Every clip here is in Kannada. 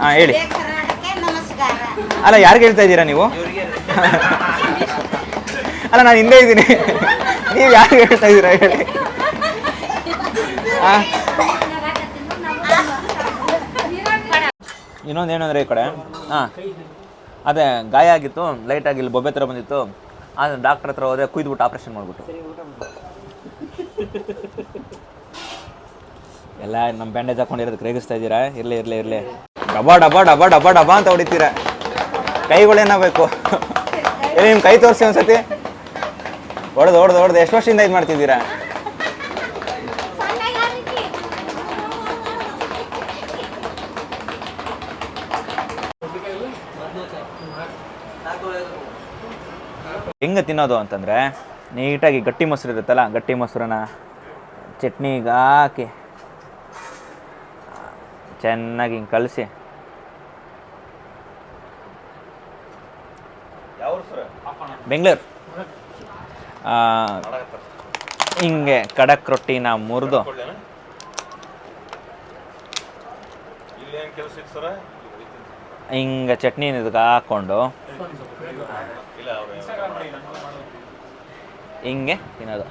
ಹಾಂ ಹೇಳಿ. ನಮಸ್ಕಾರ. ಅಲ್ಲ ಯಾರಿಗೆ ಹೇಳ್ತಾ ಇದ್ದೀರಾ ನೀವು? ಅಲ್ಲ ನಾನು ಹಿಂದೆ ಇದ್ದೀನಿ. ನೀವು ಯಾರು ಹೇಳ್ತಾ ಇದ್ದೀರಾ ಹೇಳಿ? ಇನ್ನೊಂದು ಅಂದರೆ ಈ ಕಡೆ? ಹಾಂ. ಅದೇ ಗಾಯ ಆಗಿತ್ತು ಲೈಟಾಗಿ ಇಲ್ಲಿ ಬೊಬ್ಬೆ ಥರ ಬಂದಿತ್ತು. ಆದರೆ ಡಾಕ್ಟ್ರ್ ಹತ್ರ ಹೋದ್ರೆ ಕುಯ್ದುಬಿಟ್ಟು ಆಪ್ರೇಷನ್ ಮಾಡಿಬಿಟ್ಟು ಎಲ್ಲ ನಮ್ಮ ಬ್ಯಾಂಡೇಜ್ ಹಾಕೊಂಡಿರೋದಕ್ಕೆ ರೇಗಿಸ್ತಾ ಇದ್ದೀರಾ? ಇರಲಿ ಇರಲಿ ಇರಲಿ. ಡಬಾ ಡಬಾ ಡಬಾ ಡಬಾ ಡಬಾ ಅಂತ ಹೊಡಿತೀರ. ಕೈಗಳೇನಾಗಬೇಕು ಏ ನಿಮ್ಮ ಕೈ ತೋರಿಸಿ ಒಂದ್ಸತಿ? ಹೊಡೆದು ಹೊಡೆದು ಹೊಡೆದು, ಎಷ್ಟು ವರ್ಷದಿಂದ ಇದು ಮಾಡ್ತಿದ್ದೀರಾ? ಹೆಂಗೆ ತಿನ್ನೋದು ಅಂತಂದರೆ, ನೀಟಾಗಿ ಗಟ್ಟಿ ಮೊಸರು ಇರುತ್ತಲ್ಲ, ಗಟ್ಟಿ ಮೊಸರನ್ನ ಚಟ್ನಿಗೆ ಹಾಕಿ, ಚೆನ್ನಾಗಿ ಹಿಂಗೆ ಕಲಸಿ ಬೆಂಗಳೂರು. ಹಿಂಗೆ ಕಡಕ್ ರೊಟ್ಟಿನ ಮುರಿದು. ಹಿಂಗೆ ಚಟ್ನಿ ಹಾಕ್ಕೊಂಡು ಹಿಂಗೆ ತಿನ್ನೋದು.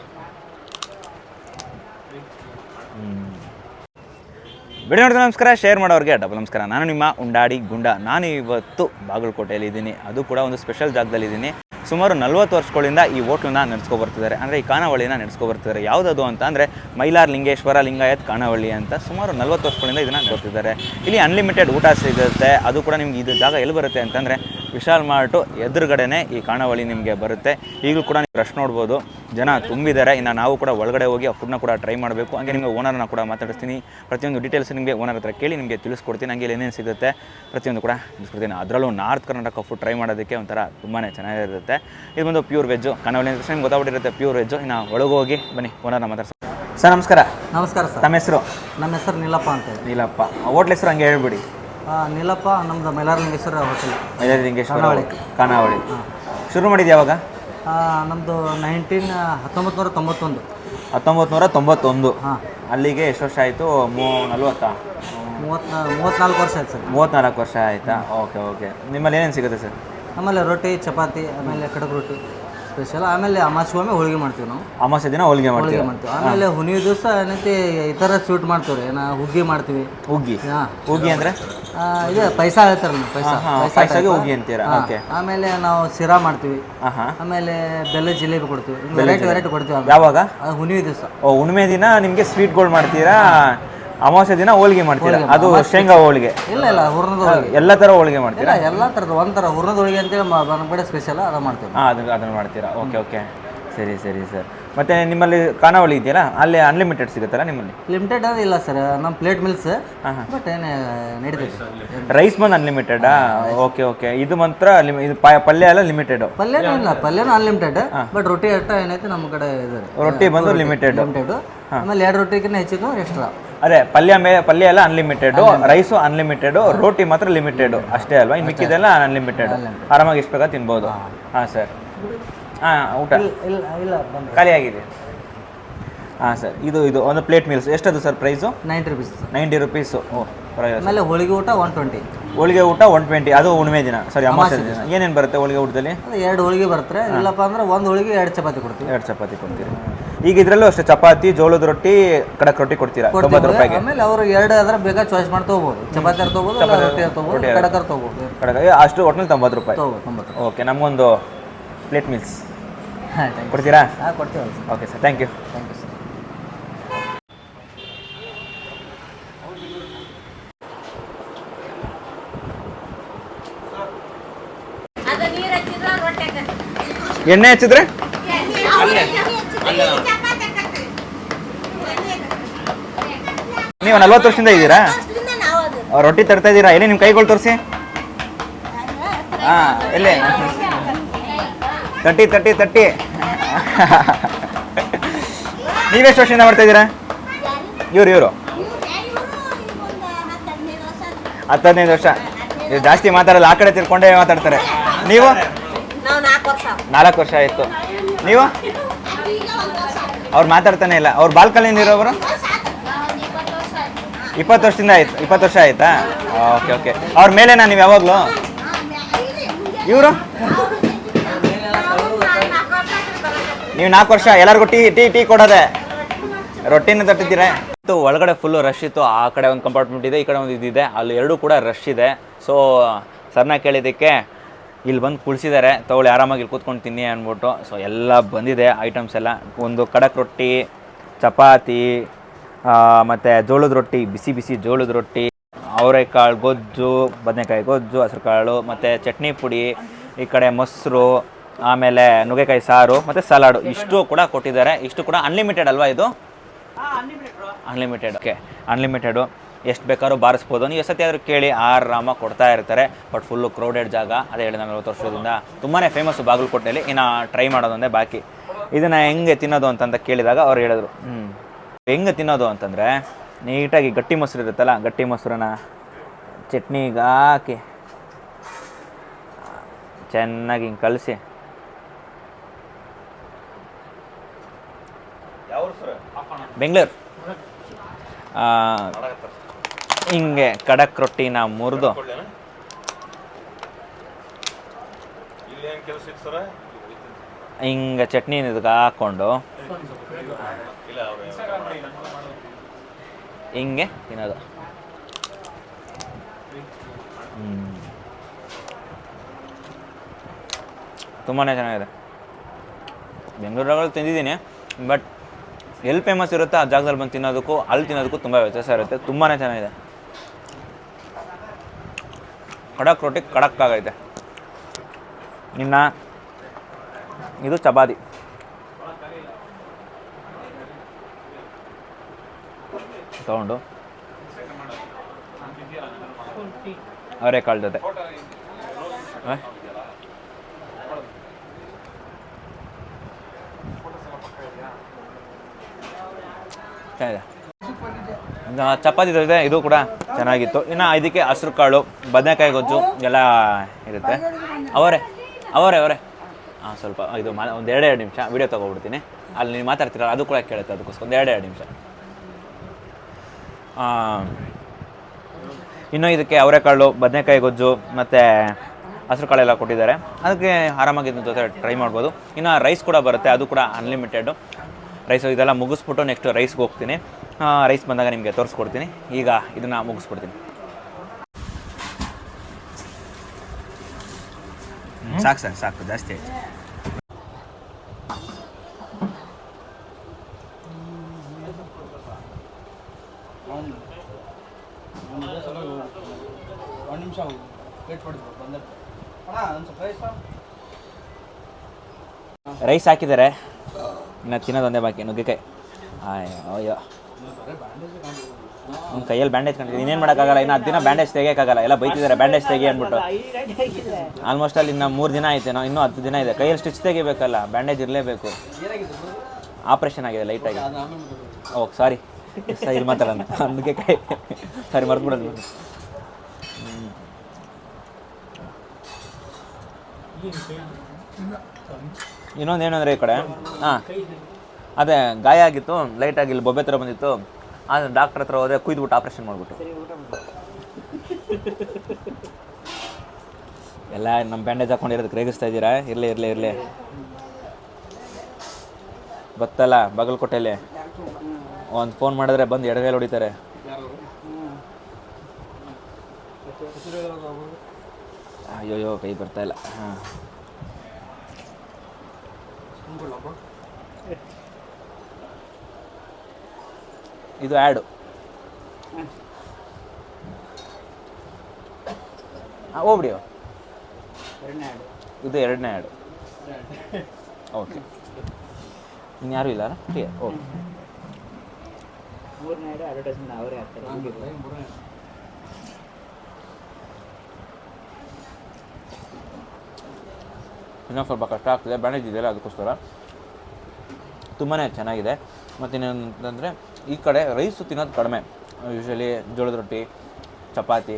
ವಿಡಿಯೋ ನೋಡಿದ ನಮಸ್ಕಾರ ಶೇರ್ ಮಾಡೋರಿಗೆ ಡಬಲ್ ನಮಸ್ಕಾರ. ನಾನು ನಿಮ್ಮ ಉಂಡಾಡಿ ಗುಂಡ. ನಾನು ಇವತ್ತು ಬಾಗಲಕೋಟೆಯಲ್ಲಿ ಇದ್ದೀನಿ. ಅದು ಕೂಡ ಒಂದು ಸ್ಪೆಷಲ್ ಜಾಗದಲ್ಲಿ ಇದ್ದೀನಿ. ಸುಮಾರು ನಲ್ವತ್ತು ವರ್ಷಗಳಿಂದ ಈ ಹೋಟ್ಲನ್ನ ನಡೆಸ್ಕೊ ಬರ್ತಿದ್ದಾರೆ ಅಂದರೆ ಈ ಕಾನಾವಳಿನ ನಡೆಸ್ಕೊ ಬರ್ತಿದ್ದಾರೆ ಯಾವುದದು ಅಂತ ಅಂದರೆ ಮೈಲಾರ್ ಲಿಂಗೇಶ್ವರ ಲಿಂಗಾಯತ್ ಕಾನಾವಳಿ ಅಂತ ಸುಮಾರು ನಲ್ವತ್ತು ವರ್ಷಗಳಿಂದ ಇದನ್ನು ನಡೆಸ್ತಿದ್ದಾರೆ. ಇಲ್ಲಿ ಅನ್ಲಿಮಿಟೆಡ್ ಊಟ ಸಿಗುತ್ತೆ. ಅದು ಕೂಡ ನಿಮ್ಗೆ ಇದು ಜಾಗ ಎಲ್ಲಿ ಬರುತ್ತೆ ಅಂತಂದರೆ ವಿಶಾಲ್ ಮಾರ್ಟು ಎದುರುಗಡೆನೇ ಈ ಖಾನಾವಳಿ ನಿಮಗೆ ಬರುತ್ತೆ. ಈಗಲೂ ಕೂಡ ನೀವು ರಶ್ ನೋಡ್ಬೋದು. ಜನ ತುಂಬಿದ್ದಾರೆ. ಇನ್ನು ನಾವು ಕೂಡ ಒಳಗಡೆ ಹೋಗಿ ಆ ಫುಡ್ನ ಕೂಡ ಟ್ರೈ ಮಾಡಬೇಕು. ಹಂಗೆ ನಿಮಗೆ ಓನರ್ನ ಕೂಡ ಮಾತಾಡಿಸ್ತೀನಿ. ಪ್ರತಿಯೊಂದು ಡೀಟೇಲ್ಸ್ ನಿಮಗೆ ಓನರ್ ಹತ್ರ ಕೇಳಿ ನಿಮಗೆ ತಿಳಿಸ್ಕೊಡ್ತೀನಿ. ಹಂಗೆ ಇಲ್ಲಿ ಏನೇನು ಸಿಗುತ್ತೆ ಪ್ರತಿಯೊಂದು ಕೂಡ ತಿಳಿಸ್ಕೊಡ್ತೀನಿ. ಅದರಲ್ಲೂ ನಾರ್ತ್ ಕರ್ನಾಟಕ ಫುಡ್ ಟ್ರೈ ಮಾಡೋದಕ್ಕೆ ಒಂಥರ ತುಂಬಾ ಚೆನ್ನಾಗಿರುತ್ತೆ. ಇದು ಬಂದು ಪ್ಯೂರ್ ವೆಜ್ಜು ಖಾನಾವಳಿ ನಿಮ್ಗೆ ಗೊತ್ತಾಗ್ಬಿಟ್ಟಿರುತ್ತೆ ಪ್ಯೂರ್ ವೆಜ್ಜು ಇನ್ನು ಒಳಗೆ ಹೋಗಿ ಬನ್ನಿ ಓನರ್ನ ಮಾತಾಡ್ಸ ಸರ್ ನಮಸ್ಕಾರ. ನಮಸ್ಕಾರ ಸರ್. ತಮ್ಮ ಹೆಸರು? ನಮ್ಮ ಹೆಸರು ನೀಲಪ್ಪ ಅಂತ ನೀಲಪ್ಪ. ಹೋಟ್ಲ್ ಹೆಸರು ಹಂಗೆ ಹೇಳ್ಬಿಡಿ. ನೀಲಪ್ಪ ನಮ್ದು ಮೈಲಾರಲಿಂಗೇಶ್ವರ ಹೋಟೆಲ್ ಮೈಲಾರಲಿಂಗೇಶ್ವರ ಖಾನಾವಳಿ. ಖಾನಾವಳಿ ಶುರು ಮಾಡಿದ್ದು ಯಾವಾಗ ನಮ್ಮದು ನೈನ್ಟೀನ್ ಹತ್ತೊಂಬತ್ತು ನೂರ ತೊಂಬತ್ತೊಂದು. ಹತ್ತೊಂಬತ್ತು ನೂರ ತೊಂಬತ್ತೊಂದು. ಹಾಂ. ಅಲ್ಲಿಗೆ ಎಷ್ಟು ವರ್ಷ ಆಯಿತು? ಮೂ ನಲ್ವತ್ತಾ? ಮೂವತ್ತ ಮೂವತ್ತ್ನಾಲ್ಕು ವರ್ಷ ಆಯ್ತು ಸರ್. ಮೂವತ್ತ್ನಾಲ್ಕು ವರ್ಷ ಆಯಿತಾ? Okay okay. ನಿಮ್ಮಲ್ಲಿ ಏನೇನು ಸಿಗುತ್ತೆ ಸರ್? ಆಮೇಲೆ ರೊಟ್ಟಿ ಚಪಾತಿ ಆಮೇಲೆ ಕಡಕ್ ರೊಟ್ಟಿ. ಸ್ಪೆಷಲ್ ಆಮೇಲೆ ಅಮಾವಾಸ್ಯೆ ಹೋಳಿಗೆ ಮಾಡ್ತೀವಿ ನಾವು. ಅಮಾಸೆ ದಿನ ಹೋಳಿಗೆ ಮಾಡ್ತೀವಿ ಹೋಳಿಗೆ ಮಾಡ್ತೀವಿ. ಆಮೇಲೆ ಹುಣ್ಣಿಮೆ ದಿವಸ ಏನೈತಿ ಈ ಥರ ಸ್ವೀಟ್ ಮಾಡ್ತೀವಿ ರೀ ನಾ ಹುಗ್ಗಿ ಮಾಡ್ತೀವಿ. ಹುಗ್ಗಿ? ಹಾಂ. ಹುಗ್ಗಿ ಅಂದರೆ? ಇದೆ ಪೈಸಾ ಹೇಳ್ತಾರೆ ನೀವು ಪೈಸಾ ಹಾಂ ಪೈಸಾ ಹುಗ್ಗಿ ಅಂತೀರಾ? ಹಾ. ಓಕೆ. ಆಮೇಲೆ ನಾವು ಸಿರಾ ಮಾಡ್ತೀವಿ. ಹಾಂ ಹಾಂ. ಆಮೇಲೆ ಬೆಲ್ಲ ಜಿಲೇಬಿ ಕೊಡ್ತೀವಿ. ವೆರೈಟಿ ವೆರೈಟಿ ಕೊಡ್ತೀವಿ ಆಮೇಲೆ. ಯಾವಾಗ? ಹುಣ್ಣಿಮೆ ದಿವಸ. ಓ ಹುಣ್ಣಿಮೆ ದಿನ ನಿಮಗೆ ಸ್ವೀಟ್ಗಳು ಮಾಡ್ತೀರಾ? ಅಮಾವಾಸ್ಯೆ ದಿನ ಹೋಳಿಗೆ ಮಾಡ್ತೀರಾ? ಅದು ಶೇಂಗಾ ಹೋಳಿಗೆ. ಇಲ್ಲ ಇಲ್ಲ ಹೂರ್ಣದ ಹೋಳಿಗೆ. ಎಲ್ಲ ತರ ಹೋಳಿಗೆ ಮಾಡ್ತೀರಾ? ಇಲ್ಲ ಎಲ್ಲ ಥರದ ಒಂಥರ ಹೂರ್ಣದ ಹೋಳಿಗೆ ಅಂತೇಳಿ ಮ- ನಮ್ಮ ಕಡೆ ಸ್ಪೆಷಲ್ ಅದ ಮಾಡ್ತೀವಿ. ಹಾಂ ಅದನ್ನ ಅದನ್ನು ಮಾಡ್ತೀರಾ? Okay okay. ಸರಿ ಸರಿ ಸರ್. ಮತ್ತೆ ನಿಮ್ಮಲ್ಲಿ ಖಾನಾವಳಿ ಇದೆಯಲ್ಲ ಅಲ್ಲಿ ಅನ್ಲಿಮಿಟೆಡ್ ಸಿಗುತ್ತಲ್ಲ ನಿಮ್ಮಲ್ಲಿ? ಲಿಮಿಟೆಡ್ ಅದು ಇಲ್ಲ ಸರ್ ನಮ್ಮ ಪ್ಲೇಟ್ ಮಿಲ್ಸ್ ಬಟ್ ಏನು ನಡೀತೈತೆ ರೈಸ್ ಬಂದು ಅನ್ಲಿಮಿಟೆಡಾ ಓಕೆ ಓಕೆ. ಇದು ಮಾತ್ರ ಲಿಮಿ ಇದು ಪ- ಪಲ್ಯ ಎಲ್ಲ ಲಿಮಿಟೆಡು ಪಲ್ಯನೂ ಇಲ್ಲ ಪಲ್ಯನೂ ಅನ್ಲಿಮಿಟೆಡ್ ಬಟ್ ರೊಟ್ಟಿ ಅಷ್ಟ ಏನೈತೆ ನಮ್ಮ ಕಡೆ ಇದೆ. ರೊಟ್ಟಿ ಬಂದು ಲಿಮಿಟೆಡ್ ಲಿಮಿಟೆಡ್ ಆಮೇಲೆ ಎರಡು ರೊಟ್ಟಿಗಿನ್ನ ಹೆಚ್ಚಿದ್ದು ಎಕ್ಸ್ಟ್ರಾ ಅದೇ ಪಲ್ಯ ಮೇ ಪಲ್ಯ ಎಲ್ಲ ಅನ್ಲಿಮಿಟೆಡ್ ರೈಸು ಅನ್ಲಿಮಿಟೆಡ್ ರೋಟಿ ಮಾತ್ರ ಲಿಮಿಟೆಡ್ ಅಷ್ಟೇ ಅಲ್ವಾ? ಇನ್ನು ಮಿಕ್ಕಿದೆಲ್ಲ ಅನ್ಲಿಮಿಟೆಡ್ ಆರಾಮಾಗಿ ಎಷ್ಟು ಬೇಕಾ ತಿನ್ಬೋದು. ಹಾಂ. ಸರ್. ಹಾಂ ಊಟ. ಇಲ್ಲ ಇಲ್ಲ ಬಂದು. ಖಾಲಿ ಆಗಿದೆ. ಹಾಂ ಸರ್. ಇದು ಇದು ಒಂದು plate meals ಎಷ್ಟದು sir price ninety rupees ninety rupees ಆಮೇಲೆ ಹೋಳಿಗೆ ಊಟ ಒನ್ ಟ್ವೆಂಟಿ ಹೋಳಿಗೆ ಊಟ ಒನ್ ಟ್ವೆಂಟಿ ಅದು ಹುಣ್ಣಿಮೆ ದಿನ. ಸರಿ ಅಮಾವಾಸ್ಯೆ ದಿನ. ಏನೇನು ಬರುತ್ತೆ ಹೋಳಿಗೆ ಊಟದಲ್ಲಿ? ಎರಡು ಹೋಳಿಗೆ ಬರುತ್ತೆ. ಇಲ್ಲಪ್ಪ ಅಂದ್ರೆ ಒಂದು ಹೋಳಿಗೆ ಎರಡು ಚಪಾತಿ ಕೊಡ್ತೀವಿ. ಎರಡು ಚಪಾತಿ ಕೊಡ್ತೀರಿ. ಈಗ ಇದ್ರಲ್ಲೂ ಅಷ್ಟೇ ಚಪಾತಿ ಜೋಳದ ರೊಟ್ಟಿ ಕಡಕ್ ರೊಟ್ಟಿ ಕೊಡ್ತೀರಾ? ತೊಂಬತ್ತು ರೂಪಾಯಿಗೆ. ಆಮೇಲೆ ಅವರು ಎರಡು ಆದ್ರೆ ಬೇಗ ಚಾಯ್ಸ್ ಮಾಡಿ ತೊಗೋಬೋದು. ಚಪಾತಿ ತಗೋಬಹುದು ಇಲ್ಲ ರೊಟ್ಟಿ ತೊಗೋಬೋದು ಕಡಕರ್ ತೊಗೋಬೋದು. ಕಡಕ ಅಷ್ಟು ಒಟ್ಟಿನಲ್ಲಿ ತೊಂಬತ್ತು ರೂಪಾಯಿ. ತೊಂಬತ್ತು ಓಕೆ ನಮಗೊಂದು ಪ್ಲೇಟ್ ಮೀಲ್ಸ್ ಹಾಂ ಥ್ಯಾಂಕ್ ಯು ಕೊಡ್ತೀರಾ? ಹಾಂ ಕೊಡ್ತೀವಲ್ಲ okay sir thank you thank you sir ಅದು ನೀರು ಹಚ್ಚಿದ್ರ ರೊಟ್ಟಿ ಆಕತಿ. ಎಣ್ಣೆ ಹಚ್ಚಿದ್ರೆ. ನೀವು ನಲ್ವತ್ತು ವರ್ಷದಿಂದ ಇದ್ದೀರಾ. ರೊಟ್ಟಿ ತರ್ತಾ ಇದ್ದೀರಾ? ಎಲ್ಲಿ ನಿಮ್ಮ ಕೈಗಳು ತೋರಿಸಿ. ಹಾ ಎಲ್ಲಿ? ತಟ್ಟಿ ತಟ್ಟಿ ತಟ್ಟಿ. ನೀವೆಷ್ಟು ವರ್ಷದಿಂದ ಮಾಡ್ತಾ ಇದ್ದೀರಾ? ಇವ್ರು ಇವರು. ಹತ್ತು ಹದಿನೈದು ವರ್ಷ. ಇವ್ರು ಜಾಸ್ತಿ ಮಾತಾಡಲ್ಲ ಆ ಕಡೆ ತಿಳ್ಕೊಂಡೇ ಮಾತಾಡ್ತಾರೆ. ನೀವು? ನಾವು ನಾಲ್ಕು ವರ್ಷ. ನಾಲ್ಕು ವರ್ಷ ಆಯಿತು. ನೀವು? ಅವ್ರು ಮಾತಾಡ್ತಾನೆ ಇಲ್ಲ. ಅವ್ರು ಬಾಲ್ಕನಿಯಿಂದ ಇರೋವರು? ಇಪ್ಪತ್ತು ವರ್ಷದಿಂದ ಆಯ್ತು. ಇಪ್ಪತ್ತು ವರ್ಷ ಆಯ್ತಾ? Okay okay. ಅವ್ರ ಮೇಲೆನಾ ನೀವು ಯಾವಾಗಲೂ? ಇವರು? ನೀವು ನಾಲ್ಕು ವರ್ಷ, ಎಲ್ಲರಿಗೂ ಟೀ ಟೀ ಟೀ ಕೊಡೋದೆ. ರೊಟ್ಟಿನ ತಟ್ಟಿದ್ದೀರಾ? ಇತ್ತು, ಒಳಗಡೆ ಫುಲ್ಲು ರಶ್ ಇತ್ತು. ಆ ಕಡೆ ಒಂದು ಕಂಪಾರ್ಟ್ಮೆಂಟ್ ಇದೆ, ಈ ಕಡೆ ಒಂದು ಇದಿದೆ. ಅಲ್ಲಿ ಎರಡೂ ಕೂಡ ರಶ್ ಇದೆ. ಸೊ ಸರ್ನ ಕೇಳಿದ್ದಕ್ಕೆ ಇಲ್ಲಿ ಬಂದು ಕುಳಿಸಿದ್ದಾರೆ ತಗೊಳ್ಳಿ ಆರಾಮಾಗಿ ಇಲ್ಲಿ ಕೂತ್ಕೊಂಡು ತಿನ್ನಿ ಅಂದ್ಬಿಟ್ಟು. ಸೊ ಎಲ್ಲ ಬಂದಿದೆ ಐಟಮ್ಸ್ ಎಲ್ಲ. ಒಂದು ಕಡಕ್ ರೊಟ್ಟಿ ಚಪಾತಿ ಮತ್ತು ಜೋಳದ ರೊಟ್ಟಿ ಬಿಸಿ ಬಿಸಿ ಜೋಳದ ರೊಟ್ಟಿ ಅವರೆಕಾಳು ಗೊಜ್ಜು ಬದನೆಕಾಯಿ ಗೊಜ್ಜು ಹಸಿರು ಕಾಳು ಮತ್ತು ಚಟ್ನಿ ಪುಡಿ ಈ ಕಡೆ ಮೊಸರು ಆಮೇಲೆ ನುಗ್ಗೆಕಾಯಿ ಸಾರು ಮತ್ತು ಸಲಾಡು. ಇಷ್ಟು ಕೂಡ ಕೊಟ್ಟಿದ್ದಾರೆ. ಇಷ್ಟು ಕೂಡ ಅನ್ಲಿಮಿಟೆಡ್ ಅಲ್ವಾ ಇದು? ಅನ್ಲಿಮಿಟೆಡ್ ಓಕೆ ಅನ್ಲಿಮಿಟೆಡು ಎಷ್ಟು ಬೇಕಾದ್ರೂ ಬಾರಿಸ್ಬೋದು. ನೀವು ಸತಿ ಆದರೂ ಕೇಳಿ ಆರಾಮ ಕೊಡ್ತಾ ಇರ್ತಾರೆ ಬಟ್ ಫುಲ್ಲು ಕ್ರೌಡೆಡ್ ಜಾಗ. ಅದೇ ಹೇಳಿದ ನಲವತ್ತು ವರ್ಷದಿಂದ ತುಂಬಾ ಫೇಮಸ್ ಬಾಗಲಕೋಟೆಯಲ್ಲಿ. ಇನ್ನು ಟ್ರೈ ಮಾಡೋದೊಂದೇ ಬಾಕಿ. ಇದನ್ನು ಹೆಂಗೆ ತಿನ್ನೋದು ಅಂತಂತ ಕೇಳಿದಾಗ ಅವ್ರು ಹೇಳಿದ್ರು. ಹ್ಞೂ ಹೆಂಗೆ ತಿನ್ನೋದು ಅಂತಂದರೆ ನೀಟಾಗಿ ಗಟ್ಟಿ ಮೊಸರು ಇರುತ್ತಲ್ಲ ಗಟ್ಟಿ ಮೊಸರನ್ನ ಚಟ್ನಿಗೆ ಹಾಕಿ ಚೆನ್ನಾಗಿ ಹಿಂಗೆ ಕಲಸಿ ಬೆಂಗಳೂರು. ಹಿಂಗೆ ಕಡಕ್ ರೊಟ್ಟಿನ ಮುರಿದು. ಹಿಂಗೆ ಚಟ್ನಿ ಇದಕ್ಕೆ ಹಾಕ್ಕೊಂಡು ಹಿಂಗೆ ತಿನ್ನೋದು. ತುಂಬಾ ಚೆನ್ನಾಗಿದೆ. ಬೆಂಗಳೂರಲ್ಲಿ ತಿಂದಿದ್ದೀನಿ ಬಟ್ ಎಲ್ಲಿ ಫೇಮಸ್ ಇರುತ್ತೆ ಆ ಜಾಗದಲ್ಲಿ ಬಂದು ತಿನ್ನೋದಕ್ಕೂ ಅಲ್ಲಿ ತಿನ್ನೋದಕ್ಕೂ ತುಂಬ ವ್ಯತ್ಯಾಸ ಇರುತ್ತೆ. ತುಂಬಾ ಚೆನ್ನಾಗಿದೆ. ಕಡಕ್ ರೊಟ್ಟಿ ಖಡಕ್ ಆಗೈತೆ ಇನ್ನು ಇದು ಚಪಾತಿ. ತಗೊಂಡು. ಅವರೆಕಾಳು ಜೊತೆ. ಚಪಾತಿ ಜೊತೆ ಇದು ಕೂಡ ಚೆನ್ನಾಗಿತ್ತು. ಇನ್ನು ಇದಕ್ಕೆ ಹಸಿರು ಕಾಳು, ಬದನೆಕಾಯಿ ಗೊಜ್ಜು ಎಲ್ಲ ಇರುತ್ತೆ. ಅವರೇ ಅವರೇ ಅವರೇ. ಹಾಂ ಸ್ವಲ್ಪ ಇದು ಮಾ, ಒಂದು ಎರಡೆರಡು ನಿಮಿಷ ವಿಡಿಯೋ ತೊಗೊಬಿಡ್ತೀನಿ. ಅಲ್ಲಿ ನೀವು ಮಾತಾಡ್ತೀರಲ್ಲ, ಅದು ಕೂಡ ಕೇಳುತ್ತೆ ಅದಕ್ಕೋಸ್ಕರ, ಒಂದು ಎರಡೆರಡು ನಿಮಿಷ. ಇನ್ನು ಇದಕ್ಕೆ ಅವರೆಕಾಳು ಬದನೆಕಾಯಿ ಗೊಜ್ಜು, ಮತ್ತು ಹಸಿರು ಕಾಳೆಲ್ಲ ಕೊಟ್ಟಿದ್ದಾರೆ. ಅದಕ್ಕೆ ಆರಾಮಾಗಿ ಇದ್ರ ಜೊತೆ ಟ್ರೈ ಮಾಡ್ಬೋದು. ಇನ್ನು ರೈಸ್ ಕೂಡ ಬರುತ್ತೆ, ಅದು ಕೂಡ ಅನ್ಲಿಮಿಟೆಡು ರೈಸ್ ಇದೆಲ್ಲ ಮುಗಿಸ್ಬಿಟ್ಟು ನೆಕ್ಸ್ಟ್ ರೈಸ್ಗೆ ಹೋಗ್ತೀನಿ. ರೈಸ್ ಬಂದಾಗ ನಿಮಗೆ ತೋರಿಸ್ಕೊಡ್ತೀನಿ. ಈಗ ಇದನ್ನು ಮುಗಿಸ್ಕೊಡ್ತೀನಿ. ಸಾಕು ಸರ್ ಸಾಕು ಜಾಸ್ತಿ ಆಯ್ತು. ಒಂದು ನಿಮಿಷ ರೈಸ್ ಹಾಕಿದ್ದಾರೆ ಇನ್ನು ತಿನ್ನೋದೊಂದೇ ಬಾಕಿ ನುಗ್ಗೆಕಾಯಿ. ಅಯ್ಯೋ. ಒಂದು ಕೈಯಲ್ಲಿ ಬ್ಯಾಂಡೇಜ್ ಕಂಡಿದ್ದೀನಿ ಇನ್ನೇನು ಮಾಡೋಕ್ಕಾಗಲ್ಲ, ಇನ್ನು ಹತ್ತು ದಿನ ಬ್ಯಾಂಡೇಜ್ ತೆಗಿಯೋಕ್ಕಾಗಲ್ಲ. ಎಲ್ಲ ಬೈತಿದ್ದಾರೆ ಬ್ಯಾಂಡೇಜ್ ತೆಗಿ ಅಂದ್ಬಿಟ್ಟು. ಆಲ್ಮೋಸ್ಟ್ ಅಲ್ಲಿ ಇನ್ನು ಮೂರು ದಿನ ಐತೆ ನಾವು ಇನ್ನೂ ಹತ್ತು ದಿನ ಇದೆ. ಕೈಯಲ್ಲಿ ಸ್ಟಿಚ್ ತೆಗಿಬೇಕಲ್ಲ ಬ್ಯಾಂಡೇಜ್ ಇರಲೇಬೇಕು. ಆಪ್ರೇಷನ್ ಆಗಿದೆ ಲೈಟಾಗಿ ಓಕೆ ಸಾರಿ ಸರಿ ಮಾತಾಡೋಣ ಮಾತಾಡೋಣ ಕೈ ಸಾರಿ ಮರ್ತ್ಬಿಡೋದು ಇನ್ನೊಂದು ಏನು ಅಂದರೆ ಈ ಕಡೆ? ಹಾಂ. ಅದೇ ಗಾಯ ಆಗಿತ್ತು ಲೈಟಾಗಿ ಇಲ್ಲಿ ಬೊಬ್ಬೆ ಥರ ಬಂದಿತ್ತು. ಆದರೆ ಡಾಕ್ಟ್ರ್ ಹತ್ರ ಹೋದ್ರೆ ಕುಯ್ದುಬಿಟ್ಟು ಆಪ್ರೇಷನ್ ಮಾಡಿಬಿಟ್ಟು ಎಲ್ಲ ನಮ್ಮ ಬ್ಯಾಂಡೇಜ್ ಹಾಕೊಂಡಿರೋದು ಕ್ರೇಗಿಸ್ತಾ ಇದ್ದೀರಾ? ಇರಲಿ ಇರಲಿ ಇರಲಿ. ಗೊತ್ತಲ್ಲ ಬಾಗಲಕೋಟೆಯಲ್ಲಿ ಒಂದು ಫೋನ್ ಮಾಡಿದ್ರೆ ಬಂದು ಎಡಗೈಲಿ ಹೊಡಿತಾರೆ. ಅಯ್ಯೋಯ್ಯೋ ಕೈ ಬರ್ತಾ ಇಲ್ಲ. ಹಾಂ. ಇದು ಆ್ಯಡು. ಹಾಂ ಹೋಗ್ಬಿಡಿ ಇದು ಎರಡನೇ ಆ್ಯಡು. ಓಕೆ. ಇನ್ಯಾರೂ ಇಲ್ಲ? Clear okay. ಇನ್ನೊಂದು ಸ್ವಲ್ಪ ಕಷ್ಟ ಆಗ್ತಿದೆ. ಬ್ಯಾಂಡೇಜ್ ಇದೆಯಲ್ಲ ಅದಕ್ಕೋಸ್ಕರ. ತುಂಬಾ ಚೆನ್ನಾಗಿದೆ. ಮತ್ತು ಇನ್ನೊಂದಂದರೆ ಈ ಕಡೆ ರೈಸು ತಿನ್ನೋದು ಕಡಿಮೆ. ಯೂಶ್ವಲಿ ಜೋಳದ ರೊಟ್ಟಿ, ಚಪಾತಿ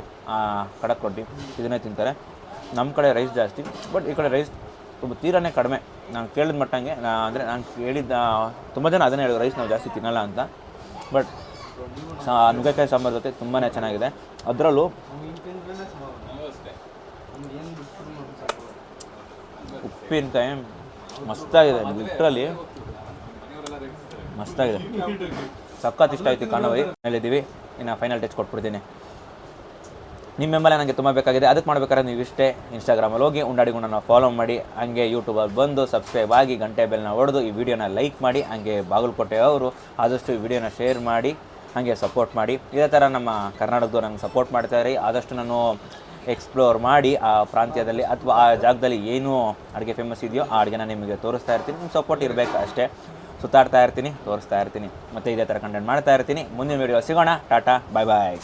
ಕಡಕ್ ರೊಟ್ಟಿ ಇದನ್ನೇ ತಿಂತಾರೆ. ನಮ್ಮ ಕಡೆ ರೈಸ್ ಜಾಸ್ತಿ, ಬಟ್ ಈ ಕಡೆ ರೈಸ್ ತುಂಬ ತೀರಾನೇ ಕಡಿಮೆ. ನಾನು ಕೇಳಿದ ಮಟ್ಟಂಗೆ ಅಂದರೆ ನಾನು ಕೇಳಿದ್ದ ತುಂಬ ಜನ ಅದನ್ನೇ ಹೇಳಿದ್ರು, ರೈಸ್ ನಾವು ಜಾಸ್ತಿ ತಿನ್ನಲ್ಲ ಅಂತ. ಬಟ್ ನುಗ್ಗೆಕಾಯಿ ಸಾಂಬಾರು ಜೊತೆ ತುಂಬಾ ಚೆನ್ನಾಗಿದೆ. ಅದರಲ್ಲೂ ಉಪ್ಪಿನಕಾಯಿ ಮಸ್ತಾಗಿದೆ ಲಿಟ್ರಲ್ಲಿ ಮಸ್ತಾಗಿದೆ. ಸಖತ್ ಇಷ್ಟ ಆಯ್ತು ಕಾಣವೈ ಹೇಳಿದ್ದೀವಿ ಇನ್ನು ಫೈನಲ್ ಟಚ್ ಕೊಟ್ಬಿಡ್ತೀನಿ. ನಿಮ್ಮ ಬೆಂಬಲ ನನಗೆ ತುಂಬ ಬೇಕಾಗಿದೆ. ಅದಕ್ಕೆ ಮಾಡಬೇಕಾದ್ರೆ ನೀವು ಇಷ್ಟೇ ಇನ್ಸ್ಟಾಗ್ರಾಮಲ್ಲಿ ಹೋಗಿ ಉಂಡಾಡಿ ಗುಂಡನ ಫಾಲೋ ಮಾಡಿ. ಹಂಗೆ ಯೂಟ್ಯೂಬಲ್ಲಿ ಬಂದು ಸಬ್ಸ್ಕ್ರೈಬ್ ಆಗಿ ಗಂಟೆ ಬೆಲ್ನ ಹೊಡೆದು ಈ ವಿಡಿಯೋನ ಲೈಕ್ ಮಾಡಿ. ಹಂಗೆ ಬಾಗಲಕೋಟೆ ಅವರು ಆದಷ್ಟು ಈ ವಿಡಿಯೋನ ಶೇರ್ ಮಾಡಿ. ಹಾಗೆ ಸಪೋರ್ಟ್ ಮಾಡಿ. ಇದೇ ಥರ ನಮ್ಮ ಕರ್ನಾಟಕದವ್ರು ನಂಗೆ ಸಪೋರ್ಟ್ ಮಾಡ್ತಾ ಇರಿ ಆದಷ್ಟು ನಾನು ಎಕ್ಸ್ಪ್ಲೋರ್ ಮಾಡಿ ಆ ಪ್ರಾಂತ್ಯದಲ್ಲಿ ಅಥವಾ ಆ ಜಾಗದಲ್ಲಿ ಏನು ಅಡುಗೆ ಫೇಮಸ್ ಇದೆಯೋ ಆ ಅಡುಗೆನ ನಿಮಗೆ ತೋರಿಸ್ತಾ ಇರ್ತೀನಿ. ನಿಮ್ಮ ಸಪೋರ್ಟ್ ಇರಬೇಕು ಅಷ್ಟೇ. ಸುತ್ತಾಡ್ತಾ ಇರ್ತೀನಿ, ತೋರಿಸ್ತಾ ಇರ್ತೀನಿ, ಮತ್ತು ಇದೇ ಥರ ಕಂಟೆಂಟ್ ಮಾಡ್ತಾ ಇರ್ತೀನಿ. ಮುಂದಿನ ವೀಡಿಯೋ ಸಿಗೋಣ. ಟಾಟಾ ಬಾಯ್ ಬಾಯ್